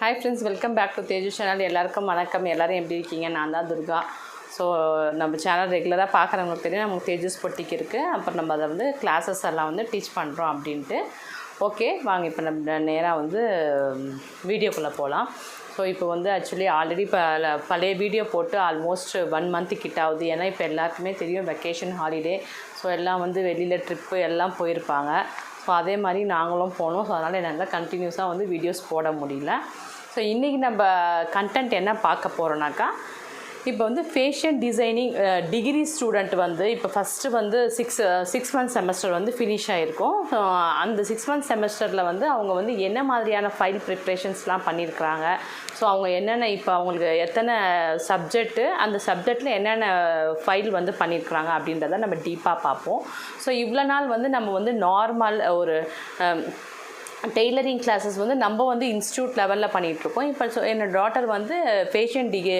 Hi friends welcome back to Teju channel எல்லாருக்கும் வணக்கம். எல்லாரும் எப்படி இருக்கீங்க? நான் தான் துர்கா. ஸோ நம்ம சேனல் ரெகுலராக பார்க்குறவங்களுக்கு தெரியும். நமக்கு தேஜஸ் பொட்டிக்கு இருக்குது அப்புறம் நம்ம அதை வந்து கிளாஸஸ் எல்லாம் வந்து டீச் பண்ணுறோம் அப்படின்ட்டு. ஓகே வாங்க இப்போ நம்ம நேராக வந்து வீடியோக்குள்ளே போகலாம் ஸோ இப்போ வந்து ஆக்சுவலி ஆல்ரெடி இப்போ பழைய வீடியோ போட்டு ஆல்மோஸ்ட் ஒன் மந்த்து கிட்ட ஆகுது ஏன்னா இப்போ எல்லாருக்குமே தெரியும் வெக்கேஷன் ஹாலிடே ஸோ எல்லாம் வந்து வெளியில் ட்ரிப்பு எல்லாம் போயிருப்பாங்க. ஸோ அதே மாதிரி நாங்களும் போனோம். ஸோ அதனால் என்னால் கண்டினியூஸாக வந்து வீடியோஸ் போட முடியல. ஸோ இன்றைக்கி நம்ம கண்டென்ட் என்ன பார்க்க போகிறோன்னாக்கா இப்போ வந்து ஃபேஷன் டிசைனிங் டிகிரி ஸ்டூடெண்ட் வந்து இப்போ ஃபஸ்ட்டு வந்து சிக்ஸ் சிக்ஸ் மந்த் செமஸ்டர் வந்து ஃபினிஷ் ஆகிருக்கும் ஸோ அந்த சிக்ஸ் மந்த் செமஸ்டரில் வந்து அவங்க வந்து என்ன மாதிரியான ஃபைல் ப்ரிப்ரேஷன்ஸ்லாம் பண்ணியிருக்கிறாங்க ஸோ அவங்க என்னென்ன இப்போ அவங்களுக்கு எத்தனை சப்ஜெக்ட்டு அந்த சப்ஜெக்டில் என்னென்ன ஃபைல் வந்து பண்ணியிருக்கிறாங்க அப்படின்றத நம்ம டீப்பாக பார்ப்போம். ஸோ இவ்வளோ நாள் வந்து நம்ம வந்து நார்மல் ஒரு டெய்லரிங் கிளாஸஸ் வந்து நம்ம வந்து இன்ஸ்டியூட் லெவலில் பண்ணிகிட்ருக்கோம் இப்போ ஸோ என்னோட டாட்டர் வந்து ஃபேஷன் டிகி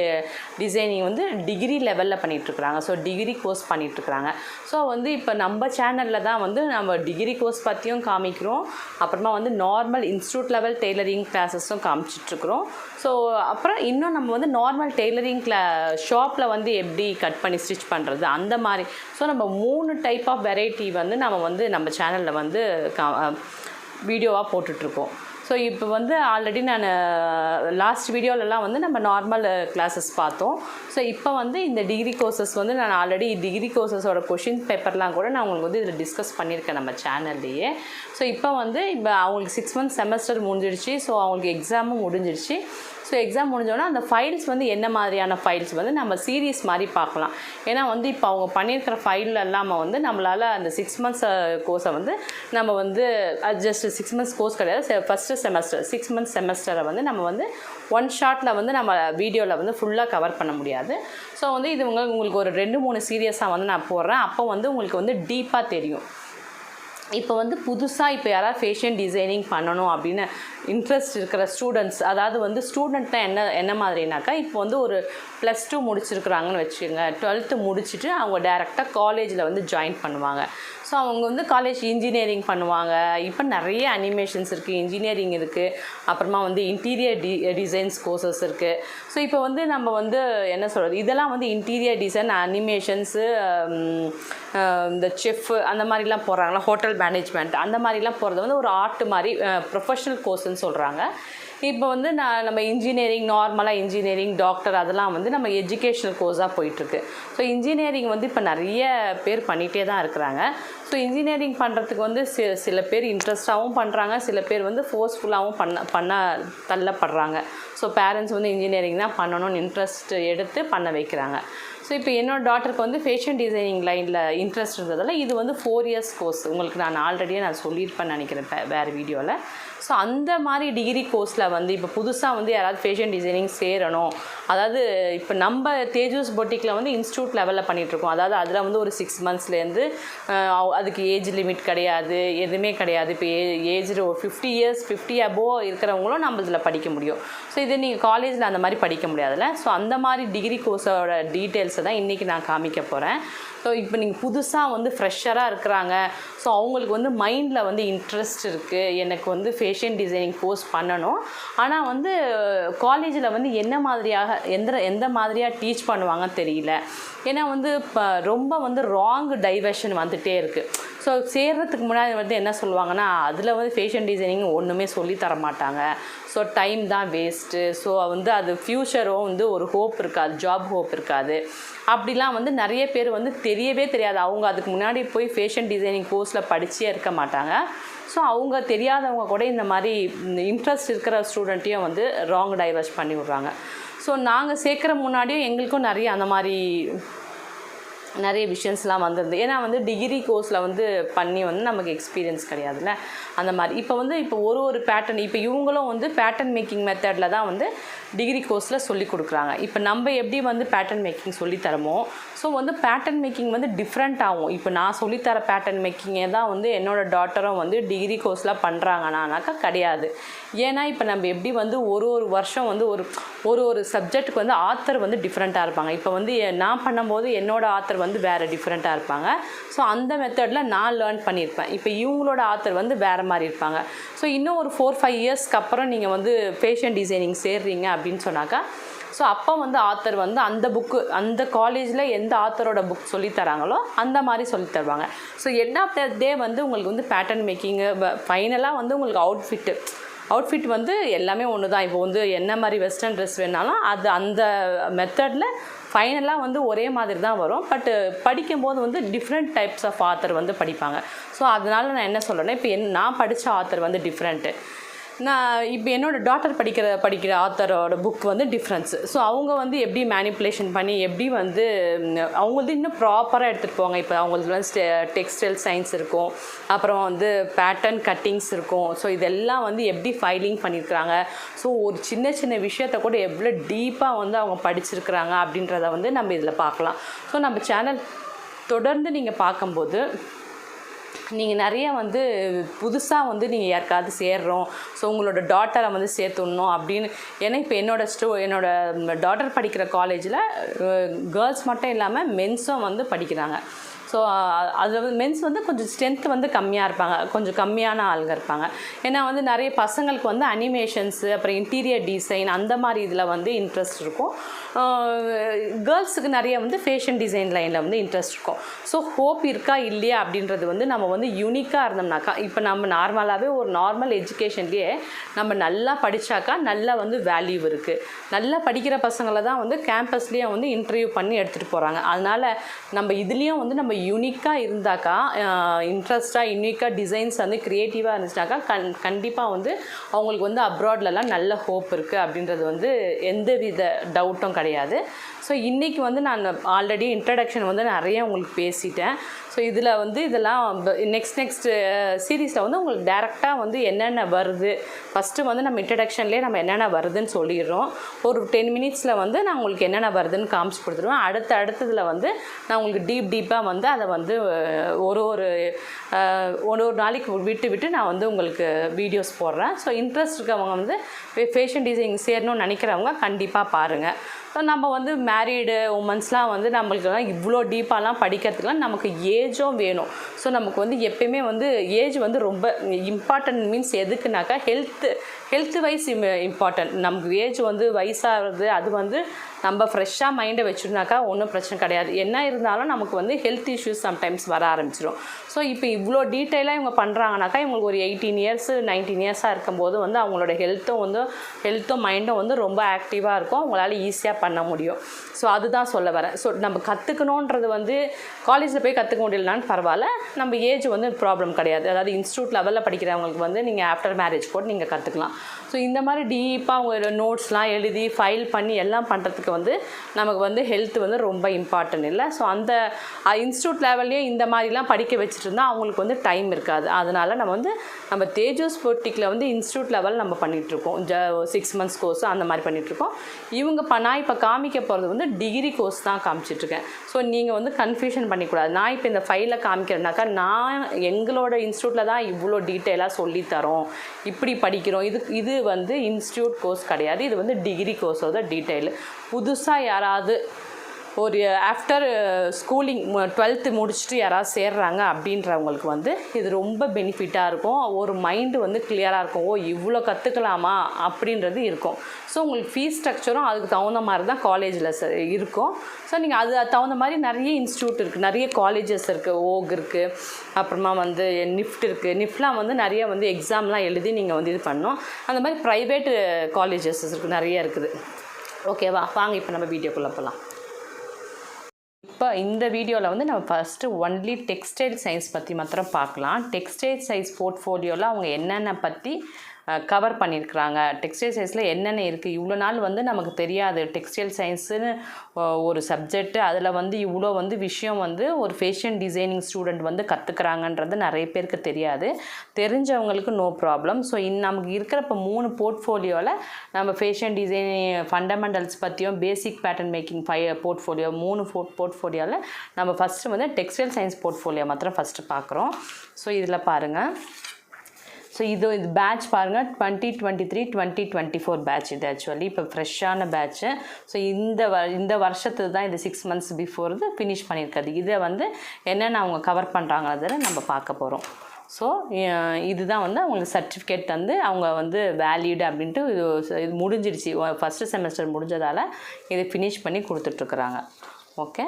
டிசைனிங் வந்து டிகிரி லெவலில் பண்ணிகிட்ருக்குறாங்க ஸோ டிகிரி கோர்ஸ் பண்ணிகிட்ருக்குறாங்க ஸோ வந்து இப்போ நம்ம சேனலில் தான் வந்து நம்ம டிகிரி கோர்ஸ் பற்றியும் காமிக்கிறோம். அப்புறமா வந்து நார்மல் இன்ஸ்டியூட் லெவல் டெய்லரிங் கிளாஸஸும் காமிச்சிட்ருக்குறோம் ஸோ அப்புறம் இன்னும் நம்ம வந்து நார்மல் டெய்லரிங் கிளா ஷாப்பில் வந்து எப்படி கட் பண்ணி ஸ்டிச் பண்ணுறது அந்த மாதிரி. ஸோ நம்ம மூணு டைப் ஆஃப் வெரைட்டி வந்து நம்ம வந்து நம்ம சேனலில் வந்து கா வீடியோவாக போட்டுட்ருக்கோம். ஸோ இப்போ வந்து ஆல்ரெடி நான் லாஸ்ட் வீடியோலலாம் வந்து நம்ம நார்மல் கிளாஸஸ் பார்த்தோம். ஸோ இப்போ வந்து இந்த டிகிரி கோர்சஸ் வந்து நான் ஆல்ரெடி டிகிரி கோர்சஸோட கொஷின் பேப்பர்லாம் கூட நான் உங்களுக்கு வந்து இதில் டிஸ்கஸ் பண்ணியிருக்கேன் நம்ம சேனல்லையே ஸோ இப்போ வந்து இப்போ அவங்களுக்கு சிக்ஸ் மந்த் செமஸ்டர் முடிஞ்சிடுச்சு. ஸோ அவங்களுக்கு எக்ஸாமும் முடிஞ்சிடுச்சு. ஸோ எக்ஸாம் முடிஞ்சோன்னா அந்த ஃபைல்ஸ் வந்து என்ன மாதிரியான ஃபைல்ஸ் வந்து நம்ம சீரியஸ் மாதிரி பார்க்கலாம். ஏன்னா வந்து இப்போ அவங்க பண்ணியிருக்கிற ஃபைல் இல்லாமல் வந்து நம்மளால் அந்த சிக்ஸ் மந்த்ஸ் கோர்ஸை வந்து நம்ம வந்து ஜஸ்ட் சிக்ஸ் மந்த்ஸ் கோர்ஸ் கிடையாது. ஃபஸ்ட்டு செமஸ்டர் சிக்ஸ் மந்த்ஸ் செமஸ்டரை வந்து நம்ம வந்து ஒன் ஷாட்டில் வந்து நம்ம வீடியோவில் வந்து ஃபுல்லாக கவர் பண்ண முடியாது. ஸோ வந்து இது உங்களுக்கு ஒரு ரெண்டு மூணு சீரியஸாக வந்து நான் போடுறேன். அப்போ வந்து உங்களுக்கு வந்து டீப்பாக தெரியும். இப்போ வந்து புதுசாக இப்போ யாராவது ஃபேஷன் டிசைனிங் பண்ணணும் அப்படின்னு இன்ட்ரெஸ்ட் இருக்கிற ஸ்டூடெண்ட்ஸ் அதாவது வந்து ஸ்டூடெண்ட்னா என்ன என்ன மாதிரினாக்கா இப்போ வந்து ஒரு ப்ளஸ் டூ முடிச்சிருக்கிறாங்கன்னு வச்சுக்கோங்க. டுவெல்த்து முடிச்சுட்டு அவங்க டேரெக்டாக காலேஜில் வந்து ஜாயின் பண்ணுவாங்க. ஸோ அவங்க வந்து காலேஜ் இன்ஜினியரிங் பண்ணுவாங்க. இப்போ நிறைய அனிமேஷன்ஸ் இருக்குது இன்ஜினியரிங் இருக்குது அப்புறமா வந்து இன்டீரியர் டி டிசைன்ஸ் கோர்சஸ் இருக்குது ஸோ இப்போ வந்து நம்ம வந்து என்ன சொல்கிறது இதெல்லாம் வந்து இன்டீரியர் டிசைன் அனிமேஷன்ஸு இந்த செஃப் அந்த மாதிரிலாம் போகிறாங்களா ஹோட்டல் மேனேஜ்மெண்ட் அந்த மாதிரிலாம் போகிறது வந்து ஒரு ஆர்ட் மாதிரி ப்ரொஃபஷனல் கோர்ஸ்ன்னு சொல்கிறாங்க இப்போ வந்து நான் நம்ம இன்ஜினியரிங் நார்மலாக இன்ஜினியரிங் டாக்டர் அதெல்லாம் வந்து நம்ம எஜுகேஷனல் கோர்ஸாக போயிட்டுருக்கு. ஸோ இன்ஜினியரிங் வந்து இப்போ நிறைய பேர் பண்ணிகிட்டே தான் இருக்கிறாங்க. ஸோ இன்ஜினியரிங் பண்ணுறதுக்கு வந்து சி சில பேர் இன்ட்ரெஸ்டாகவும் பண்ணுறாங்க சில பேர் வந்து ஃபோர்ஸ்ஃபுல்லாகவும் பண்ண பண்ண தள்ளப்படுறாங்க. ஸோ பேரண்ட்ஸ் வந்து இன்ஜினியரிங் தான் பண்ணணும்னு இன்ட்ரெஸ்ட் எடுத்து பண்ண வைக்கிறாங்க. ஸோ இப்போ என்னோடய டாட்டருக்கு வந்து ஃபேஷன் டிசைனிங் லைனில் இன்ட்ரெஸ்ட் இருந்ததால் இது வந்து ஃபோர் இயர்ஸ் கோர்ஸ் உங்களுக்கு நான் ஆல்ரெடியே நான் சொல்லியிருப்பேன் நினைக்கிறேன் வேறு வீடியோவில் ஸோ அந்த மாதிரி டிகிரி கோர்ஸில் வந்து இப்போ புதுசாக வந்து யாராவது ஃபேஷன் டிசைனிங் சேரணும். அதாவது இப்போ நம்ம தேஜஸ் பொட்டிக்கில் வந்து இன்ஸ்டியூட் லெவலில் பண்ணிகிட்ருக்கோம் அதாவது அதில் வந்து ஒரு சிக்ஸ் மந்த்ஸ்லேருந்து அதுக்கு ஏஜ் லிமிட் கிடையாது எதுவுமே கிடையாது. இப்போ ஏ ஏஜ் ஒரு ஃபிஃப்டி இயர்ஸ் ஃபிஃப்டி அபோவ் இருக்கிறவங்களும் நம்ம இதில் படிக்க முடியும். ஸோ இது நீங்கள் காலேஜில் அந்த மாதிரி படிக்க முடியாதுல்ல. ஸோ அந்த மாதிரி டிகிரி கோர்ஸோட டீட்டெயில்ஸை தான் இன்றைக்கி நான் காமிக்க போகிறேன் ஸோ இப்போ நீங்கள் புதுசாக வந்து ஃப்ரெஷராக இருக்கிறாங்க. ஸோ அவங்களுக்கு வந்து மைண்டில் வந்து இன்ட்ரெஸ்ட் இருக்குது எனக்கு வந்து ஃபே ஃபேஷன் டிசைனிங் கோர்ஸ் பண்ணணும். ஆனால் வந்து காலேஜில் வந்து என்ன மாதிரியாக எந்த எந்த மாதிரியாக டீச் பண்ணுவாங்கன்னு தெரியல. ஏன்னா வந்து இப்போ ரொம்ப வந்து ராங் டைவர்ஷன் வந்துகிட்டே இருக்குது ஸோ சேர்றதுக்கு முன்னாடி வந்து என்ன சொல்லுவாங்கன்னா அதில் வந்து ஃபேஷன் டிசைனிங் ஒன்றுமே சொல்லி தர மாட்டாங்க. ஸோ டைம் தான் வேஸ்ட்டு ஸோ வந்து அது ஃப்யூச்சரும் வந்து ஒரு ஹோப் இருக்காது ஜாப் ஹோப் இருக்காது. அப்படிலாம் வந்து நிறைய பேர் வந்து தெரியவே தெரியாது. அவங்க அதுக்கு முன்னாடி போய் ஃபேஷன் டிசைனிங் கோர்ஸில் படித்தே இருக்க மாட்டாங்க. ஸோ அவங்க தெரியாதவங்க கூட இந்த மாதிரி இன்ட்ரெஸ்ட் இருக்கிற ஸ்டூடெண்ட்டையும் வந்து ராங் டைவர்ஸ் பண்ணி விட்றாங்க. ஸோ நாங்கள் சேர்க்குற முன்னாடியும் எங்களுக்கும் நிறைய அந்த மாதிரி நிறைய விஷயம்ஸ்லாம் வந்திருந்து ஏன்னா வந்து டிகிரி கோர்ஸில் வந்து பண்ணி வந்து நமக்கு எக்ஸ்பீரியன்ஸ் கிடையாதுல்ல? அந்த மாதிரி. இப்போ வந்து இப்போ ஒரு ஒரு பேட்டர்ன் இப்போ இவங்களும் வந்து பேட்டர்ன் மேக்கிங் மெத்தடில் தான் வந்து டிகிரி கோர்ஸில் சொல்லி கொடுக்குறாங்க. இப்போ நம்ம எப்படி வந்து பேட்டர்ன் மேக்கிங் சொல்லித்தரமோ ஸோ வந்து பேட்டர்ன் மேக்கிங் வந்து டிஃப்ரெண்ட் ஆகும். இப்போ நான் சொல்லித்தர பேட்டர்ன் மேக்கிங்கே தான் வந்து என்னோடய டாட்டரும் வந்து டிகிரி கோர்ஸில் பண்ணுறாங்கனாக்கா கிடையாது. ஏன்னா இப்போ நம்ம எப்படி வந்து ஒரு ஒரு வருஷம் வந்து ஒரு ஒரு ஒரு சப்ஜெக்ட்டுக்கு வந்து ஆத்தர் வந்து டிஃப்ரெண்ட்டாக இருப்பாங்க. இப்போ வந்து நான் பண்ணும்போது என்னோடய ஆத்தர் வந்து வேறு டிஃப்ரெண்ட்டாக இருப்பாங்க. ஸோ அந்த மெத்தடில் நான் லேர்ன் பண்ணியிருப்பேன் இப்போ இவங்களோட ஆத்தர் வந்து வேறு மாதிரி இருப்பாங்க. ஸோ இன்னும் ஒரு ஃபோர் ஃபைவ் இயர்ஸ்க்கு அப்புறம் நீங்கள் வந்து ஃபேஷன் டிசைனிங் சேர்றீங்க அப்படின்னு சொன்னாக்கா ஸோ அப்போ வந்து ஆத்தர் வந்து அந்த புக்கு அந்த காலேஜில் எந்த ஆத்தரோட புக் சொல்லித்தராங்களோ அந்த மாதிரி சொல்லித்தருவாங்க so end of the day வந்து உங்களுக்கு வந்து பேட்டர்ன் மேக்கிங்கு ஃபைனலாக வந்து உங்களுக்கு அவுட்ஃபிட்டு அவுட்ஃபிட் வந்து எல்லாமே ஒன்று தான் இப்போ வந்து என்ன மாதிரி வெஸ்டர்ன் ட்ரெஸ் வேணாலும் அது அந்த மெத்தடில் ஃபைனலாக வந்து ஒரே மாதிரி தான் வரும். பட்டு படிக்கும்போது வந்து டிஃப்ரெண்ட் டைப்ஸ் ஆஃப் ஆத்தர் வந்து படிப்பாங்க. ஸோ அதனால நான் என்ன சொல்கிறேன்னா இப்போ என் நான் படித்த ஆத்தர் வந்து டிஃப்ரெண்ட்டு நான் இப்போ என்னோடய டாட்டர் படிக்கிற படிக்கிற ஆத்தரோட புக் வந்து டிஃப்ரென்ஸ் ஸோ அவங்க வந்து எப்படி மேனிப்புலேஷன் பண்ணி எப்படி வந்து அவங்க வந்து இன்னும் ப்ராப்பராக எடுத்துகிட்டு போவாங்க. இப்போ அவங்களுக்கு வந்து டெக்ஸ்டைல் சயின்ஸ் இருக்கும். அப்புறம் வந்து பேட்டர்ன் கட்டிங்ஸ் இருக்கும். ஸோ இதெல்லாம் வந்து எப்படி ஃபைலிங் பண்ணியிருக்கிறாங்க ஸோ ஒரு சின்ன சின்ன விஷயத்த கூட எவ்வளோ டீப்பாக வந்து அவங்க படிச்சிருக்கிறாங்க அப்படின்றத வந்து நம்ம இதில் பார்க்கலாம். ஸோ நம்ம சேனல் தொடர்ந்து நீங்கள் பார்க்கும்போது நீங்கள் நிறைய வந்து புதுசாக வந்து நீங்கள் யாருக்காவது சேர்றோம். ஸோ உங்களோட டாட்டரை வந்து சேர்த்துடணும் அப்படின்னு. ஏன்னா இப்போ என்னோட ஸ்டோ என்னோட டாட்டர் படிக்கிற காலேஜில் கேர்ள்ஸ் மட்டும் இல்லாமல் மென்ஸும் வந்து படிக்கிறாங்க. ஸோ uh, அதில் வந்து மென்ஸ் வந்து கொஞ்சம் ஸ்ட்ரென்த் வந்து கம்மியாக இருப்பாங்க. கொஞ்சம் கம்மியான ஆளுங்க இருப்பாங்க. ஏன்னா வந்து நிறைய பசங்களுக்கு வந்து அனிமேஷன்ஸு அப்புறம் இன்டீரியர் டிசைன் அந்த மாதிரி இதில் வந்து இன்ட்ரெஸ்ட் இருக்கும். கேர்ள்ஸுக்கு நிறைய வந்து ஃபேஷன் டிசைன் லைனில் வந்து இன்ட்ரெஸ்ட் இருக்கும். ஸோ ஹோப் இருக்கா இல்லையா அப்படின்றது வந்து நம்ம வந்து யூனிக்காக இருந்தோம்னாக்கா இப்போ நம்ம நார்மலாகவே ஒரு நார்மல் எஜுகேஷன்லேயே நம்ம நல்லா படித்தாக்கா நல்லா வந்து வேல்யூ இருக்குது நல்லா படிக்கிற பசங்களை தான் வந்து கேம்பஸ்லேயே வந்து இன்டர்வியூ பண்ணி எடுத்துகிட்டு போகிறாங்க அதனால் நம்ம இதுலேயும் வந்து நம்ம யூனிக்காக இருந்தாக்கா இன்ட்ரெஸ்ட்டாக யூனிக்காக டிசைன்ஸ் வந்து க்ரியேட்டிவாக இருந்துச்சுனாக்கா கண் கண்டிப்பாக வந்து அவங்களுக்கு வந்து அப்ராட்லலாம் நல்ல ஹோப் இருக்குது அப்படின்றது வந்து எந்த வித டவுட்டும் கிடையாது. ஸோ இன்றைக்கி வந்து நான் ஆல்ரெடி இன்ட்ரடக்ஷன் வந்து நிறைய உங்களுக்கு பேசிட்டேன். ஸோ இதில் வந்து இதெல்லாம் நெக்ஸ்ட் நெக்ஸ்ட் சீரீஸில் வந்து உங்களுக்கு டேரெக்டாக வந்து என்னென்ன வருது? ஃபஸ்ட்டு வந்து நம்ம இன்ட்ரடக்ஷன்லேயே நம்ம என்னென்ன வருதுன்னு சொல்லிடுறோம். ஒரு டென் மினிட்ஸில் வந்து நான் உங்களுக்கு என்னென்ன வருதுன்னு காமிச்சு கொடுத்துருவேன். அடுத்த அடுத்ததில் வந்து நான் உங்களுக்கு டீப் டீப்பாக வந்து அதை வந்து ஒரு ஒரு ஒரு ஒரு நாளைக்கு விட்டு விட்டு நான் வந்து உங்களுக்கு வீடியோஸ் போடுறேன். ஸோ இன்ட்ரெஸ்ட் இருக்கவங்க வந்து ஃபேஷன் டிசைனிங் சேரணும்னு நினைக்கிறவங்க கண்டிப்பாக பாருங்கள் ஸோ நம்ம வந்து மேரீடு உமன்ஸ்லாம் வந்து நம்மளுக்குலாம் இவ்வளோ டீப்பாலாம் படிக்கிறதுக்குலாம் நமக்கு ஏஜும் வேணும். ஸோ நமக்கு வந்து எப்பயுமே வந்து ஏஜ் வந்து ரொம்ப இம்பார்ட்டன்ட் மீன்ஸ் எதுக்குனாக்கா ஹெல்த்து ஹெல்த் வைஸ் இம்பார்ட்டன்ட் நமக்கு ஏஜ் வந்து வயசாகிறது அது வந்து நம்ம ஃப்ரெஷ்ஷாக மைண்டை வச்சுருந்தாக்கா ஒன்றும் பிரச்சனை கிடையாது. என்ன இருந்தாலும் நமக்கு வந்து ஹெல்த் இஷ்யூஸ் சம்டைம்ஸ் வர ஆரம்பிச்சிடும் ஸோ இப்போ இவ்வளோ டீட்டெயிலாக இவங்க பண்ணுறாங்கனாக்கா இவங்களுக்கு ஒரு எயிட்டீன் இயர்ஸ் நைன்டீன் இயர்ஸாக இருக்கும்போது வந்து அவங்களோட ஹெல்த்தும் வந்து ஹெல்த்தும் மைண்டும் வந்து ரொம்ப ஆக்டிவாக இருக்கும். அவங்களால ஈஸியாக பண்ண முடியும். ஸோ அதுதான் சொல்ல வரேன். ஸோ நம்ம கற்றுக்கணுன்றது வந்து காலேஜில் போய் கற்றுக்க முடியலனாலும் பரவாயில்ல. நம்ம ஏஜ் வந்து ப்ராப்ளம் கிடையாது. அதாவது இன்ஸ்டியூட் லெவலில் படிக்கிறவங்களுக்கு வந்து நீங்கள் ஆஃப்டர் மேரேஜ் கூட நீங்கள் கற்றுக்கலாம் ஸோ இந்த மாதிரி டீப்பாக அவங்க நோட்ஸ்லாம் எழுதி ஃபைல் பண்ணி எல்லாம் பண்ணுறதுக்கு வந்து நமக்கு வந்து ஹெல்த் வந்து ரொம்ப இம்பார்ட்டன்ட் இல்லை. ஸோ அந்த இன்ஸ்டியூட் லெவல்லையே இந்த மாதிரிலாம் படிக்க வச்சுட்டு இருந்தால் அவங்களுக்கு வந்து டைம் இருக்காது. அதனால் நம்ம வந்து நம்ம தேஜஸ் பொட்டிக்கில் வந்து இன்ஸ்டியூட் லெவல் நம்ம பண்ணிகிட்ருக்கோம் ஜ சிக்ஸ் மந்த்ஸ் கோர்ஸ் அந்த மாதிரி பண்ணிகிட்ருக்கோம் இவங்க இப்போ நான் இப்போ காமிக்க போகிறது வந்து டிகிரி கோர்ஸ் தான் காமிச்சிட்ருக்கேன் ஸோ நீங்கள் வந்து கன்ஃபியூஷன் பண்ணிக்கூடாது. நான் இப்போ இந்த ஃபைலில் காமிக்கிறேன்னாக்கா நான் எங்களோட இன்ஸ்டியூட்டில் தான் இவ்வளோ டீட்டெயிலாக சொல்லித்தரோம். இப்படி படிக்கிறோம். இது இது வந்து இன்ஸ்டியூட் கோர்ஸ் கிடையாது. இது வந்து டிகிரி கோர்ஸோட டீட்டெயில் புதுசாக யாராவது ஒரு ஆஃப்டர் ஸ்கூலிங் டுவெல்த்து முடிச்சுட்டு யாராவது சேர்றாங்க அப்படின்றவங்களுக்கு வந்து இது ரொம்ப பெனிஃபிட்டாக இருக்கும். ஒரு மைண்டு வந்து கிளியராக இருக்கும். ஓ இவ்வளோ கற்றுக்கலாமா அப்படின்றது இருக்கும். ஸோ உங்களுக்கு ஃபீஸ் ஸ்ட்ரக்சரும் அதுக்கு தகுந்த மாதிரி தான் காலேஜில் இருக்கும். ஸோ நீங்கள் அது தகுந்த மாதிரி நிறைய இன்ஸ்டியூட் இருக்குது நிறைய காலேஜஸ் இருக்குது ஓக் இருக்குது அப்புறமா வந்து நிஃப்ட் இருக்குது நிஃப்ட்லாம் வந்து நிறைய வந்து எக்ஸாம்லாம் எழுதி நீங்கள் வந்து இது பண்ணோம் அந்த மாதிரி ப்ரைவேட்டு காலேஜஸ் இருக்குது நிறைய இருக்குது. ஓகேவா வாங்க இப்போ நம்ம வீடியோக்குள்ளே போகலாம் இப்போ இந்த வீடியோவில் வந்து நம்ம ஃபஸ்ட்டு ஒன்லி டெக்ஸ்டைல் சயின்ஸ் பற்றி மாத்திரம் பார்க்கலாம். டெக்ஸ்டைல் சயின்ஸ் போர்ட்ஃபோலியோவில் அவங்க என்னென்ன பற்றி கவர் பண்ணியிருக்கிறாங்க டெக்ஸ்டைல் சயின்ஸில் என்னென்ன இருக்குது இவ்வளோ நாள் வந்து நமக்கு தெரியாது. டெக்ஸ்டைல் சயின்ஸுன்னு ஒரு சப்ஜெக்ட்டு அதில் வந்து இவ்வளோ வந்து விஷயம் வந்து ஒரு ஃபேஷன் டிசைனிங் ஸ்டூடெண்ட் வந்து கற்றுக்குறாங்கன்றது நிறைய பேருக்கு தெரியாது. தெரிஞ்சவங்களுக்கு நோ ப்ராப்ளம் ஸோ இன் நமக்கு இருக்கிற இப்போ மூணு போர்ட்ஃபோலியோவில் நம்ம ஃபேஷன் டிசைனிங் ஃபண்டமெண்டல்ஸ் பற்றியும் பேசிக் பேட்டர்ன் மேக்கிங் ஃபை போர்ட்ஃபோலியோ மூணு ஃபோ போர்ட்ஃபோலியோவில் நம்ம ஃபஸ்ட்டு வந்து டெக்ஸ்டைல் சயின்ஸ் போர்ட்ஃபோலியோ மாத்திரம் ஃபஸ்ட்டு பார்க்குறோம் ஸோ இதில் பாருங்கள் ஸோ இது இது பேட்ச் பாருங்கள் twenty twenty three twenty twenty four batch இது ஆக்சுவலி இப்போ ஃப்ரெஷ்ஷான பேட்ச்சு ஸோ இந்த வ இந்த வருஷத்துக்கு தான் இது சிக்ஸ் மந்த்ஸ் பிஃபோர் இது ஃபினிஷ் பண்ணியிருக்காது இதை வந்து என்னென்ன அவங்க கவர் பண்ணுறாங்கிறத நம்ம பார்க்க போகிறோம் ஸோ இதுதான் வந்து அவங்களுக்கு சர்டிஃபிகேட் வந்து அவங்க வந்து வேலிடு அப்படின்ட்டு இது இது முடிஞ்சிடுச்சு. ஃபஸ்ட்டு செமஸ்டர் முடிஞ்சதால் இதை ஃபினிஷ் பண்ணி கொடுத்துட்ருக்குறாங்க. ஓகே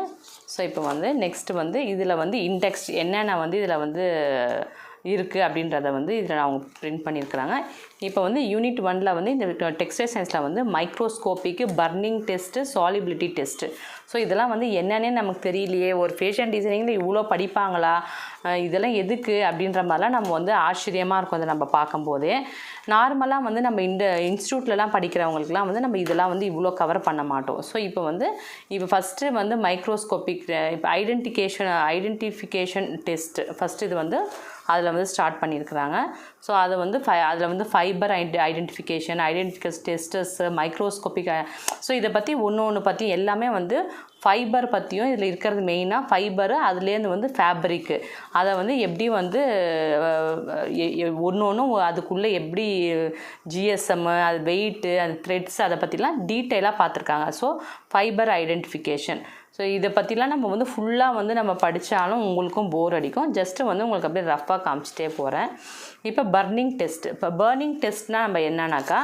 ஸோ இப்போ வந்து நெக்ஸ்ட்டு வந்து இதில் வந்து இன்டெக்ஸ்ட் என்னென்ன வந்து இதில் வந்து இருக்குது அப்படின்றத வந்து இதில் அவங்க பிரிண்ட் பண்ணியிருக்கிறாங்க. இப்போ வந்து யூனிட் ஒனில் வந்து இந்த டெக்ஸ்டைல் சயின்ஸில் வந்து microscopic burning test solubility test so இதெல்லாம் வந்து என்னென்னே நமக்கு தெரியலையே. ஒரு ஃபேஷன் டிசைனிங்கில் இவ்வளோ படிப்பாங்களா? இதெல்லாம் எதுக்கு? அப்படின்ற மாதிரிலாம் நம்ம வந்து ஆச்சரியமாக இருக்கும் அதை நம்ம பார்க்கும்போதே. நார்மலாக வந்து நம்ம இந்த இன்ஸ்டியூட்லலாம் படிக்கிறவங்களுக்குலாம் வந்து நம்ம இதெல்லாம் வந்து இவ்வளோ கவர் பண்ண மாட்டோம். ஸோ இப்போ வந்து இப்போ ஃபஸ்ட்டு வந்து மைக்ரோஸ்கோப்பிக் இப்போ ஐடென்டிகேஷன் ஐடென்டிஃபிகேஷன் டெஸ்ட் ஃபஸ்ட்டு இது வந்து அதில் வந்து ஸ்டார்ட் பண்ணியிருக்கிறாங்க ஸோ அதை வந்து ஃபை அதில் வந்து fibre ID identification identification testers microscopic so இதை பற்றி ஒன்று ஒன்று பற்றி எல்லாமே வந்து ஃபைபர் பற்றியும் இதில் இருக்கிறது மெயினாக ஃபைபரு அதுலேருந்து வந்து ஃபேப்ரிக்கு அதை வந்து எப்படி வந்து ஒன்று ஒன்றும் அதுக்குள்ளே எப்படி ஜிஎஸ்எம் அது வெயிட்டு அது த்ரெட்ஸ் அதை பற்றிலாம் டீட்டெயிலாக பார்த்துருக்காங்க. ஸோ ஃபைபர் ஐடென்டிஃபிகேஷன் ஸோ இதை பற்றிலாம் நம்ம வந்து ஃபுல்லாக வந்து நம்ம படித்தாலும் உங்களுக்கும் போர் அடிக்கும். ஜஸ்ட்டு வந்து உங்களுக்கு அப்படியே ரஃப்பாக காமிச்சிட்டே போகிறேன் இப்போ பர்னிங் டெஸ்ட் இப்போ பர்னிங் டெஸ்ட்னால் நம்ம என்னன்னாக்கா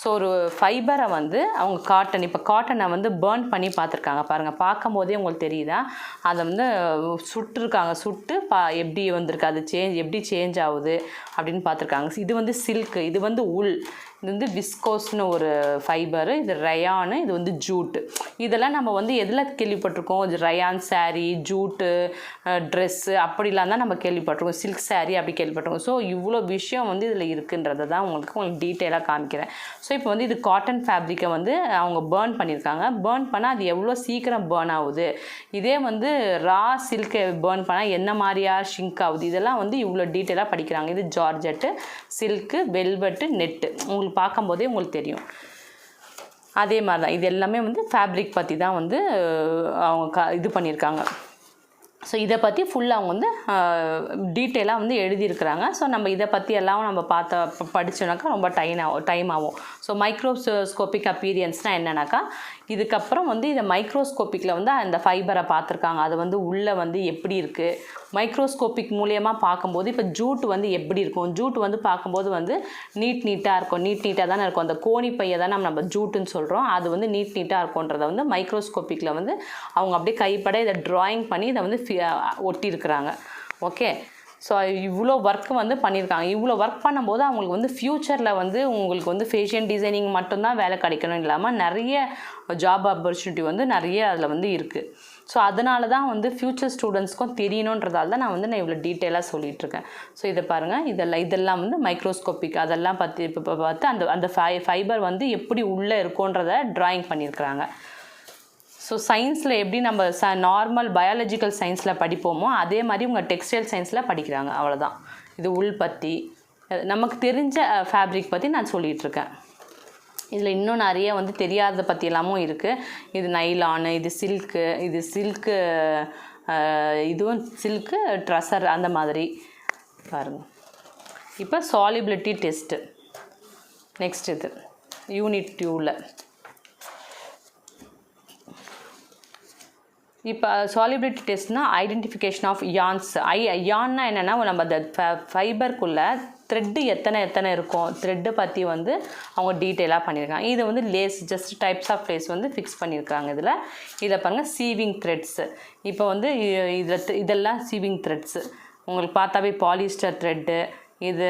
ஸோ ஒரு ஃபைபரை வந்து அவங்க காட்டன் இப்போ காட்டனை வந்து பேர்ன் பண்ணி பார்த்துருக்காங்க பாருங்கள் பார்க்கும்போதே உங்களுக்கு தெரியுதா? அதை வந்து சுட்டுருக்காங்க. சுட்டு பா எப்படி வந்திருக்கு? அது சேஞ்ச் எப்படி சேஞ்ச் ஆகுது? அப்படின்னு பார்த்துருக்காங்க. இது வந்து சில்க்கு இது வந்து உல் இது வந்து விஸ்கோஸ்னு ஒரு ஃபைபரு இது ரயானு இது வந்து ஜூட்டு இதெல்லாம் நம்ம வந்து எதில் கேள்விப்பட்டிருக்கோம்? இது ரயான் சாரீ ஜூட்டு ட்ரெஸ்ஸு அப்படிலாம் தான் நம்ம கேள்விப்பட்டிருக்கோம். சில்க் சாரீ அப்படி கேள்விப்பட்டிருக்கோம். ஸோ இவ்வளோ விஷயம் வந்து இதில் இருக்குன்றதை தான் உங்களுக்கு உங்களுக்கு டீட்டெயிலாக காமிக்கிறேன். ஸோ இப்போ வந்து இது காட்டன் ஃபேப்ரிக்கை வந்து அவங்க பேர்ன் பண்ணியிருக்காங்க. பேர்ன் பண்ணால் அது எவ்வளோ சீக்கிரம் பேர்ன் ஆகுது? இதே வந்து ரா சில்கை பேர்ன் பண்ணால் என்ன மாதிரியா ஷிங்க் ஆகுது? இதெல்லாம் வந்து இவ்வளோ டீட்டெயிலாக படிக்கிறாங்க. இது ஜார்ஜெட்டு சில்க்கு வெல்வெட்டு நெட்டு உங்களுக்கு பார்க்கும்போதே உங்களுக்கு தெரியும். அதே மாதிரி தான் இது எல்லாமே வந்து ஃபேப்ரிக் பற்றி தான் வந்து அவங்க க இது பண்ணியிருக்காங்க. ஸோ இதை பற்றி ஃபுல்லாக அவங்க வந்து டீட்டெயிலாக வந்து எழுதியிருக்கிறாங்க. ஸோ நம்ம இதை பற்றி எல்லாம் நம்ம பார்த்த ப- ரொம்ப டைம் ஆகும் டைம் ஆகும். ஸோ மைக்ரோஸ்கோபிக் அப்பீரியன்ஸ்னால் என்னன்னாக்கா இதுக்கப்புறம் வந்து இதை மைக்ரோஸ்கோப்பிக்கில் வந்து அந்த ஃபைபரை பார்த்துருக்காங்க. அது வந்து உள்ளே வந்து எப்படி இருக்குது மைக்ரோஸ்கோப்பிக் மூலியமாக பார்க்கும்போது இப்போ ஜூட் வந்து எப்படி இருக்கும்? ஜூட் வந்து பார்க்கும்போது வந்து நீட் நீட்டாக இருக்கும். நீட் நீட்டாக தானே இருக்கும். அந்த கோணி பையை தான் நம்ம ஜூட்டுன்னு சொல்கிறோம் அது வந்து நீட் நீட்டாக இருக்கும்ன்றதை வந்து மைக்ரோஸ்கோப்பிக்கில் வந்து அவங்க அப்படியே கைப்பட இதை ட்ராயிங் பண்ணி இதை வந்து ஒட்டி இருக்கிறாங்க ஓகே ஸோ இவ்வளோ ஒர்க் வந்து பண்ணியிருக்காங்க இவ்வளோ ஒர்க் பண்ணும்போது அவங்களுக்கு வந்து ஃப்யூச்சரில் வந்து உங்களுக்கு வந்து ஃபேஷன் டிசைனிங் மட்டும்தான் வேலை கிடைக்கணும் இல்லாமல் நிறைய ஜாப் ஆப்பர்ச்சுனிட்டி வந்து நிறைய அதில் வந்து இருக்குது ஸோ அதனால தான் வந்து ஃப்யூச்சர் ஸ்டூடெண்ட்ஸ்க்கும் தெரியணுன்றதால தான் நான் வந்து நான் இவ்வளோ டீட்டெயிலாக சொல்லிகிட்ருக்கேன் இருக்கேன் ஸோ இதை பாருங்கள் இதெல்லாம் இதெல்லாம் வந்து மைக்ரோஸ்கோப்பிக் அதெல்லாம் பற்றி இப்போ இப்போ பார்த்து அந்த அந்த ஃபை ஃபைபர் வந்து எப்படி உள்ளே இருக்குன்றத ட்ராயிங் பண்ணியிருக்கிறாங்க ஸோ சயின்ஸில் எப்படி நம்ம ச நார்மல் பயாலஜிக்கல் சயின்ஸில் படிப்போமோ அதே மாதிரி உங்கள் டெக்ஸ்டைல் சயின்ஸில் படிக்கிறாங்க. அவ்வளோதான் இது உள் பற்றி நமக்கு தெரிஞ்ச ஃபேப்ரிக் பற்றி நான் சொல்லிகிட்டு இருக்கேன் இதில் இன்னும் நிறைய வந்து தெரியாத பற்றியெல்லாமும் இருக்குது இது நைலானு இது சில்க்கு இது சில்க்கு இதுவும் சில்க்கு ட்ரெஸ்ஸர் அந்த மாதிரி. பாருங்கள் இப்போ சாலிபிலிட்டி டெஸ்ட்டு நெக்ஸ்ட் இது. யூனிட் டியூவில் இப்போ சாலிபிலிட்டி டெஸ்ட்னா ஐடென்டிஃபிகேஷன் ஆஃப் யான்ஸ் ஐ யான்னா என்னென்னா நம்ம அந்த ஃபைபருக்குள்ளே த்ரெட்டு எத்தனை எத்தனை இருக்கும் த்ரெட்டை பற்றி வந்து அவங்க டீட்டெயிலாக பண்ணியிருக்காங்க இது வந்து lace just types of lace வந்து ஃபிக்ஸ் பண்ணியிருக்காங்க இதில். இதை பாருங்கள் சீவிங் த்ரெட்ஸு இப்போ வந்து இதில் இதெல்லாம் சீவிங் த்ரெட்ஸு உங்களுக்கு பார்த்தாவே பாலிஸ்டர் த்ரெட்டு இது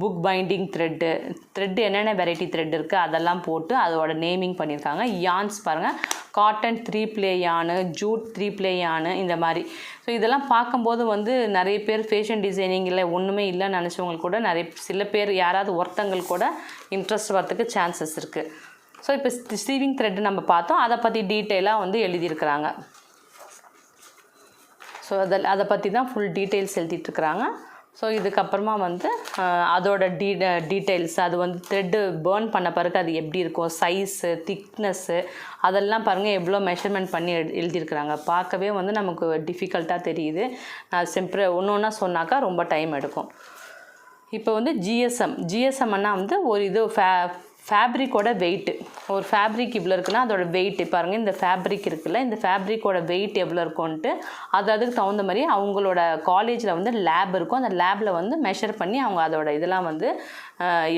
புக் பைண்டிங் த்ரெட்டு த்ரெட்டு என்னென்ன வெரைட்டி த்ரெட் இருக்குது அதெல்லாம் போட்டு அதோட நேமிங் பண்ணியிருக்காங்க. யான்ஸ் பாருங்கள் cotton three ply yarn jute three ply yarn இந்த மாதிரி. ஸோ இதெல்லாம் பார்க்கும்போது வந்து நிறைய பேர் ஃபேஷன் டிசைனிங் இல்லை ஒன்றுமே இல்லைன்னு நினச்சவங்களுக்கு கூட நிறைய சில பேர் யாராவது ஒருத்தங்கள் கூட இன்ட்ரெஸ்ட் வரத்துக்கு சான்சஸ் இருக்குது ஸோ இப்போ ஸ்டீவிங் த்ரெட் நம்ம பார்த்தோம். அதை பற்றி டீட்டெயிலாக வந்து எழுதியிருக்கிறாங்க. ஸோ அதில் அதை பற்றி தான் ஃபுல் டீட்டெயில்ஸ் எழுதிட்டுருக்குறாங்க ஸோ இதுக்கப்புறமா வந்து அதோட டீ டீட்டெயில்ஸ் அது வந்து த்ரெட்டு பேர்ன் பண்ண பிறகு அது எப்படி இருக்கும்? சைஸு திக்னஸ்ஸு அதெல்லாம் பாருங்கள் எவ்வளோ மெஷர்மெண்ட் பண்ணி எழு எழுதியிருக்கிறாங்க. பார்க்கவே வந்து நமக்கு டிஃபிகல்ட்டாக தெரியுது. நான் சிம்பிள் ஒன்று ஒன்றா சொன்னாக்கா ரொம்ப டைம் எடுக்கும். இப்போ வந்து ஜிஎஸ்எம் ஜிஎஸ்எம்னா வந்து ஒரு இது ஃபே ஃபேப்ரிக்கோட வெயிட்டு ஒரு ஃபேப்ரிக் இவ்வளோ இருக்குன்னா அதோட வெயிட் பாருங்கள் இந்த ஃபேப்ரிக் இருக்குல்ல இந்த ஃபேப்ரிக்கோட வெயிட் எவ்வளோ இருக்கும்ன்ட்டு அது அதுக்கு தகுந்த மாதிரி அவங்களோட காலேஜில் வந்து லேப் இருக்கும். அந்த லேபில் வந்து மெஷர் பண்ணி அவங்க அதோட இதெல்லாம் வந்து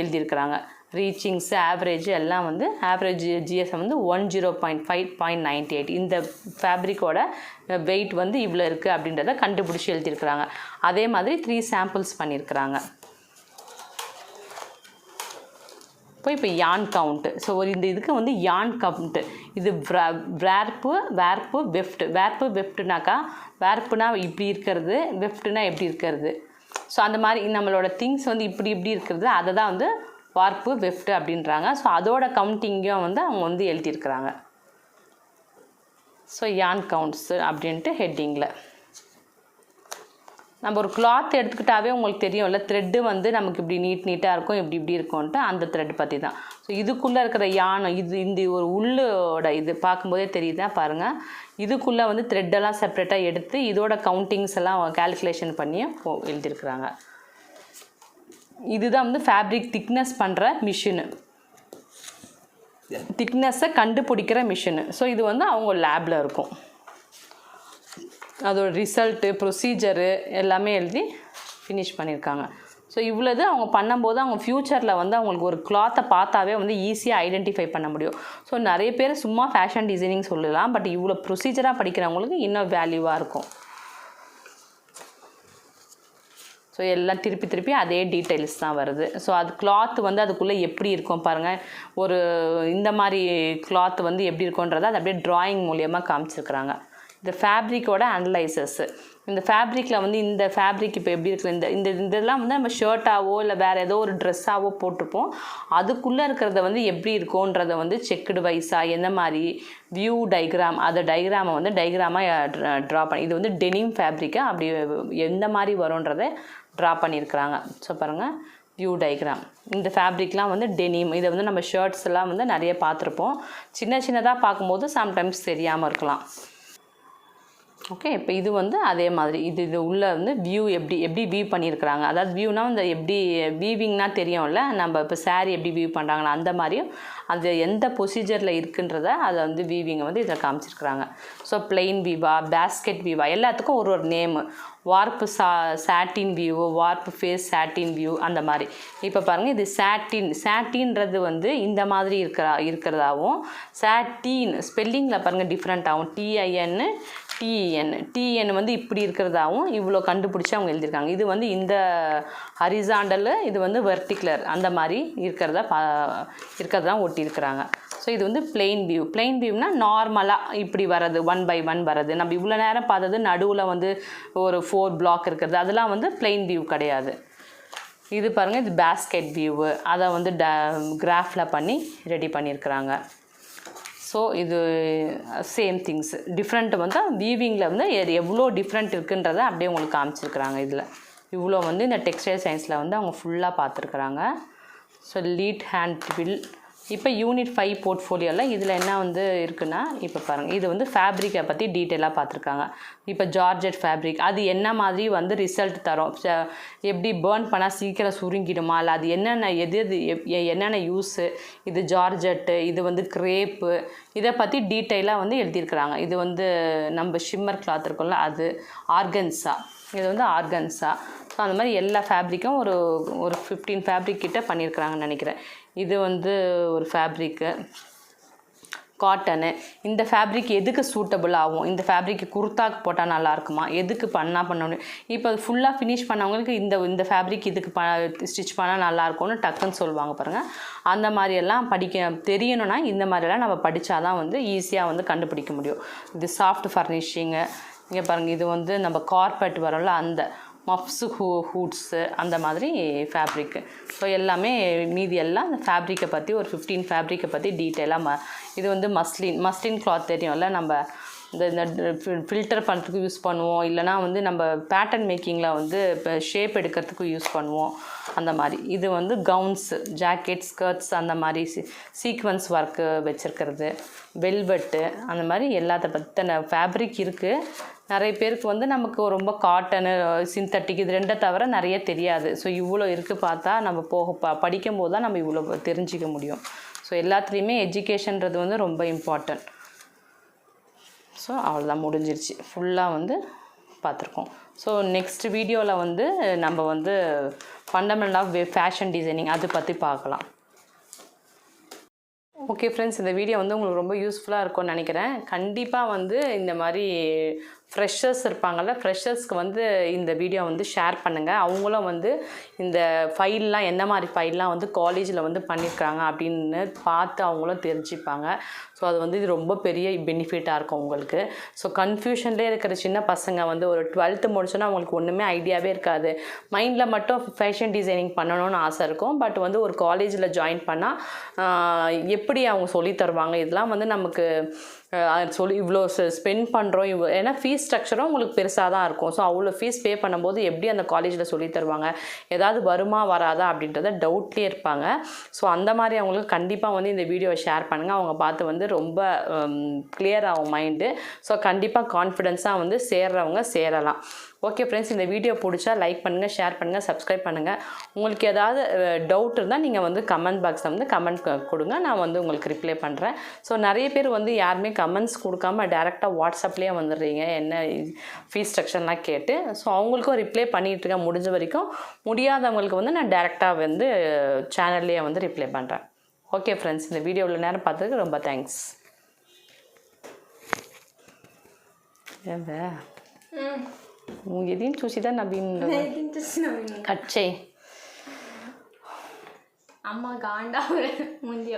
எழுதியிருக்கிறாங்க. ரீச்சிங்ஸ் ஆவரேஜ் எல்லாம் வந்து ஆவரேஜ் ஜிஎஸ்எம் வந்து one zero point five point ninety eight இந்த ஃபேப்ரிக்கோட வெயிட் வந்து இவ்வளோ இருக்குது அப்படின்றத கண்டுபிடிச்சி எழுதியிருக்கிறாங்க. அதே மாதிரி த்ரீ சாம்பிள்ஸ் பண்ணியிருக்கிறாங்க. இப்போ இப்போ யான் கவுண்ட்டு ஸோ ஒரு இந்த இதுக்கு வந்து யான் கவுண்ட்டு இது வேர்ப்பு வேர்ப்பு வெஃப்ட். வேர்ப்பு வெஃப்ட்னாக்கா வேர்ப்புனா இப்படி இருக்கிறது வெஃப்ட்னா எப்படி இருக்கிறது? ஸோ அந்த மாதிரி நம்மளோட திங்ஸ் வந்து இப்படி இப்படி இருக்கிறது. அதை தான் வந்து வார்ப்பு வெஃப்ட் அப்படின்றாங்க. ஸோ அதோட கவுண்டிங்கும் வந்து அவங்க வந்து எழுதியிருக்கிறாங்க. ஸோ யான் கவுண்ட்ஸு அப்படின்ட்டு ஹெட்டிங்கில் நம்ம ஒரு கிளாத் எடுத்துக்கிட்டாவே உங்களுக்கு தெரியும்ல த்ரெட்டு வந்து நமக்கு இப்படி நீட் நீட்டாக இருக்கும் இப்படி இப்படி இருக்கும்ன்ட்டு அந்த த்ரெட் பற்றி தான். ஸோ இதுக்குள்ளே இருக்கிற யானம் இது இந்த ஒரு உள்ளோட இது பார்க்கும்போதே தெரியுதா? பாருங்கள் இதுக்குள்ளே வந்து த்ரெட்டெல்லாம் செப்பரேட்டாக எடுத்து இதோட கவுண்டிங்ஸ் எல்லாம் கால்குலேஷன் பண்ணி எழுதியிருக்கிறாங்க. இதுதான் வந்து ஃபேப்ரிக் திக்னஸ் பண்ணுற மிஷினு திக்னஸை கண்டுபிடிக்கிற மிஷினு ஸோ இது வந்து அவங்க லேபில் இருக்கும். அதோட ரிசல்ட்டு ப்ரொசீஜரு எல்லாமே எழுதி ஃபினிஷ் பண்ணியிருக்காங்க. ஸோ இவ்வளோது அவங்க பண்ணும்போது அவங்க ஃப்யூச்சரில் வந்து அவங்களுக்கு ஒரு கிளாத்தை பார்த்தாவே வந்து ஈஸியாக ஐடென்டிஃபை பண்ண முடியும். ஸோ நிறைய பேர் சும்மா ஃபேஷன் டிசைனிங் சொல்லலாம் பட் இவ்வளோ ப்ரொசீஜராக படிக்கிறவங்களுக்கு இன்னும் வேல்யூவாக இருக்கும். ஸோ எல்லாம் திருப்பி திருப்பி அதே டீட்டெயில்ஸ் தான் வருது. ஸோ அது கிளாத் வந்து அதுக்குள்ளே எப்படி இருக்கும் பாருங்கள் ஒரு இந்த மாதிரி கிளாத் வந்து எப்படி இருக்கும்ன்றதை அது அப்படியே ட்ராயிங் மூலியமாக காமிச்சிருக்கிறாங்க. இந்த ஃபேப்ரிக்கோட அனலைசஸ்ஸு இந்த ஃபேப்ரிக்கில் வந்து இந்த ஃபேப்ரிக் இப்போ எப்படி இருக்குது இந்த இந்த இதெல்லாம் வந்து நம்ம ஷர்ட்டாவோ இல்லை வேறு ஏதோ ஒரு ட்ரெஸ்ஸாவோ போட்டிருப்போம் அதுக்குள்ளே இருக்கிறத வந்து எப்படி இருக்கோன்றத வந்து செக்குடு வைஸாக எந்த மாதிரி வியூ டைக்ராம் அதை டைக்ராமை வந்து டைக்ராமாக ட்ரா பண்ணி இது வந்து டெனிம் ஃபேப்ரிக்கை அப்படி எந்த மாதிரி வரும்ன்றதை ட்ரா பண்ணியிருக்கிறாங்க. ஸோ பாருங்கள் வியூ டைக்ராம் இந்த ஃபேப்ரிக்லாம் வந்து டெனிம் இதை வந்து நம்ம ஷர்ட்ஸ் எல்லாம் வந்து நிறைய பார்த்துருப்போம். சின்ன சின்னதாக பார்க்கும்போது சம்டைம்ஸ் தெரியாமல் இருக்கலாம். ஓகே இப்போ இது வந்து அதே மாதிரி. இது இது உள்ளே வந்து வியூ எப்படி எப்படி வியூ பண்ணியிருக்கிறாங்க? அதாவது வியூனா இந்த எப்படி வீவிங்னா தெரியும்ல? நம்ம இப்போ சாரீ எப்படி வியூ பண்ணுறாங்களா அந்த மாதிரியும் அது எந்த ப்ரொசீஜரில் இருக்குன்றத அதை வந்து வீவிங்கை வந்து இதில் காமிச்சிருக்கிறாங்க. ஸோ பிளெயின் வீவா பேஸ்கெட் வீவா எல்லாத்துக்கும் ஒரு ஒரு நேமு வார்ப்பு சா satin weave warp face satin weave அந்த மாதிரி. இப்போ பாருங்கள் இது சாட்டின் சாட்டின்றது வந்து இந்த மாதிரி இருக்கிறா இருக்கிறதாவும் சாட்டின் ஸ்பெல்லிங்கில் பாருங்கள் டிஃப்ரெண்ட் ஆகும் டிஐஎன்னு டிஎன் டிஎன் வந்து இப்படி இருக்கிறதாவும் இவ்வளோ கண்டுபிடிச்சி அவங்க எழுதியிருக்காங்க. இது வந்து இந்த ஹரிசாண்டல் இது வந்து வெர்டிகுலர் அந்த மாதிரி இருக்கிறதா பா இருக்கிறதா ஒட்டியிருக்கிறாங்க. ஸோ இது வந்து பிளெயின் வியூ பிளெயின் வியூனா நார்மலாக இப்படி வர்றது ஒன் பை ஒன் வர்றது. நம்ம இவ்வளோ நேரம் பார்த்தது நடுவில் வந்து ஒரு ஃபோர் பிளாக் இருக்கிறது. அதெல்லாம் வந்து பிளெயின் வியூ கிடையாது. இது பாருங்கள் இது பேஸ்கெட் வியூவு அதை வந்து ட கிராஃபில் பண்ணி ரெடி பண்ணியிருக்கிறாங்க. ஸோ இது சேம் திங்ஸ் டிஃப்ரெண்ட் வந்து வீவிங்கில் வந்து எது எவ்வளோ டிஃப்ரெண்ட் இருக்குன்றதை அப்படியே உங்களுக்கு காமிச்சிருக்கிறாங்க இதில். இவ்வளோ வந்து இந்த டெக்ஸ்டைல் சயின்ஸில் வந்து அவங்க ஃபுல்லாக பார்த்துருக்குறாங்க. ஸோ லீட் ஹேண்ட் வில் இப்போ யூனிட் ஃபைவ் போர்ட்ஃபோலியோவில் இதில் என்ன வந்து இருக்குன்னா இப்போ பாருங்கள் இது வந்து ஃபேப்ரிக்கை பற்றி டீட்டெயிலாக பார்த்துருக்காங்க. இப்போ ஜார்ஜெட் ஃபேப்ரிக் அது என்ன மாதிரி வந்து ரிசல்ட் தரும்? எப்படி பேர்ன் பண்ணால் சீக்கிரம் சுருங்கிடுமா? இல்லை அது என்னென்ன எது எது எப்- எ- என்னென்ன யூஸு இது ஜார்ஜெட்டு இது வந்து கிரேப்பு இதை பற்றி டீட்டெயிலாக வந்து எழுதியிருக்கிறாங்க. இது வந்து நம்ம ஷிம்மர் கிளாத் இருக்கும்ல அது ஆர்கன்ஸா இது வந்து ஆர்கன்ஸா ஸோ அந்த மாதிரி எல்லா ஃபேப்ரிக்கும் ஒரு ஒரு ஃபிஃப்டீன் ஃபேப்ரிக் கிட்டே பண்ணியிருக்கிறாங்கன்னு நினைக்கிறேன். இது வந்து ஒரு ஃபேப்ரிக்கு காட்டனு இந்த ஃபேப்ரிக் எதுக்கு சூட்டபிள் ஆகும்? இந்த ஃபேப்ரிக் குர்த்தாக்கு போட்டால் நல்லா இருக்குமா? எதுக்கு பண்ணால் பண்ண முடியும்? இப்போ ஃபுல்லாக ஃபினிஷ் பண்ணவங்களுக்கு இந்த இந்த ஃபேப்ரிக் இதுக்கு ப ஸ்டிச் பண்ணால் நல்லா இருக்கும்னு டக்குன்னு சொல்லுவாங்க பாருங்கள் அந்த மாதிரியெல்லாம் படிக்க தெரியணும்னா இந்த மாதிரியெல்லாம் நம்ம படித்தா தான் வந்து ஈஸியாக வந்து கண்டுபிடிக்க முடியும். இது சாஃப்ட் ஃபர்னிஷிங்கு இங்கே பாருங்கள் இது வந்து நம்ம கார்பெட் வரோம்ல அந்த மஃப்ஸு ஹூ ஹூட்ஸு அந்த மாதிரி ஃபேப்ரிக்கு ஸோ எல்லாமே மீதி எல்லாம் அந்த ஃபேப்ரிக்கை பற்றி ஒரு ஃபிஃப்டீன் ஃபேப்ரிக்கை பற்றி டீட்டெயிலாக ம இது வந்து மஸ்லின் மஸ்லின் கிளாத் தெரியும்ல நம்ம இந்த இந்த ஃபில்டர் பண்ணுறதுக்கு யூஸ் பண்ணுவோம். இல்லைனா வந்து நம்ம பேட்டர்ன் மேக்கிங்கில் வந்து இப்போ ஷேப் எடுக்கிறதுக்கு யூஸ் பண்ணுவோம். அந்த மாதிரி. இது வந்து கவுன்ஸு ஜாக்கெட் ஸ்கர்ட்ஸ் அந்த மாதிரி சீ சீக்வன்ஸ் ஒர்க்கு வச்சுருக்கிறது. வெல்வெட்டு அந்த மாதிரி எல்லாத்த பற்றின ஃபேப்ரிக் இருக்குது நிறைய பேருக்கு வந்து நமக்கு ரொம்ப காட்டனு சிந்தட்டிக் இது ரெண்டை தவிர நிறைய தெரியாது. ஸோ இவ்வளோ இருக்குது பார்த்தா நம்ம போக ப படிக்கும் போது தான் நம்ம இவ்வளோ தெரிஞ்சிக்க முடியும். ஸோ எல்லாத்துலேயுமே எஜுகேஷன்றது வந்து ரொம்ப இம்பார்ட்டன்ட் ஸோ அவ்வளோதான் முடிஞ்சிருச்சு. ஃபுல்லாக வந்து பார்த்துருக்கோம். ஸோ நெக்ஸ்ட் வீடியோவில் வந்து நம்ம வந்து ஃபண்டமெண்டல் ஆஃப் ஃபேஷன் டிசைனிங் அது பற்றி பார்க்கலாம். ஓகே ஃப்ரெண்ட்ஸ் இந்த வீடியோ வந்து உங்களுக்கு ரொம்ப யூஸ்ஃபுல்லாக இருக்கும்னு நினைக்கிறேன். கண்டிப்பாக வந்து இந்த மாதிரி ஃப்ரெஷர்ஸ் இருப்பாங்கள்ல ஃப்ரெஷர்ஸ்க்கு வந்து இந்த வீடியோ வந்து ஷேர் பண்ணுங்கள் அவங்களும் வந்து இந்த ஃபைல்லாம் என்ன மாதிரி ஃபைல்லாம் வந்து காலேஜில் வந்து பண்ணியிருக்காங்க அப்படின்னு பார்த்து அவங்களும் தெரிஞ்சுப்பாங்க. ஸோ அது வந்து இது ரொம்ப பெரிய பெனிஃபிட்டாக இருக்கும் உங்களுக்கு. ஸோ கன்ஃபியூஷன்லேயே இருக்கிற சின்ன பசங்க வந்து ஒரு டுவெல்த்து முடிச்சோன்னா அவங்களுக்கு ஒன்றுமே ஐடியாவே இருக்காது. மைண்டில் மட்டும் ஃபேஷன் டிசைனிங் பண்ணணும்னு ஆசை இருக்கும். பட் வந்து ஒரு காலேஜில் ஜாயின் பண்ணால் எப்படி அவங்க சொல்லி தருவாங்க? இதெல்லாம் வந்து நமக்கு சொல்லி இவ்வளோ ஸ்பெண்ட் பண்ணுறோம் இவ்வளோ ஏன்னா ஃபீஸ் ஸ்ட்ரக்சரும் உங்களுக்கு பெருசாக தான் இருக்கும். ஸோ அவ்வளோ ஃபீஸ் பே பண்ணும்போது எப்படி அந்த காலேஜில் சொல்லி தருவாங்க? ஏதாவது வருமா வராதா அப்படின்றத டவுட்லேயே இருப்பாங்க. ஸோ அந்த மாதிரி அவங்களுக்கு கண்டிப்பாக வந்து இந்த வீடியோவை ஷேர் பண்ணுங்கள் அவங்க பார்த்து வந்து ரொம்ப கிளியர் ஆகும் மைண்டு ஸோ கண்டிப்பாக கான்ஃபிடென்ஸாக வந்து சேர்றவங்க சேரலாம். ஓகே ஃப்ரெண்ட்ஸ் இந்த வீடியோ பிடிச்சா லைக் பண்ணுங்கள் ஷேர் பண்ணுங்கள் சப்ஸ்கிரைப் பண்ணுங்கள் உங்களுக்கு ஏதாவது டவுட் இருந்தால் நீங்கள் வந்து கமெண்ட் பாக்ஸில் வந்து கமெண்ட் கொடுங்க. நான் வந்து உங்களுக்கு ரிப்ளை பண்ணுறேன் ஸோ நிறைய பேர் வந்து யாருமே கமெண்ட்ஸ் கொடுக்காம டேரெக்டாக வாட்ஸ்அப்லேயே வந்துடுறீங்க. என்ன ஃபீஸ் ஸ்ட்ரக்சர்லாம் கேட்டு. ஸோ அவங்களுக்கும் ரிப்ளை பண்ணிகிட்டு இருக்கேன் முடிஞ்ச வரைக்கும். முடியாதவங்களுக்கு வந்து நான் டேரெக்டாக வந்து சேனல்லையே வந்து ரிப்ளை பண்ணுறேன் ஓகே ஃப்ரெண்ட்ஸ் இந்த வீடியோவில் நேரம் பார்த்ததுக்கு ரொம்ப தேங்க்ஸ் ఏందే నువ్వు ఇది చూసిదా నవీన్ కట్ చేయి అమ్మ గాండా ముందు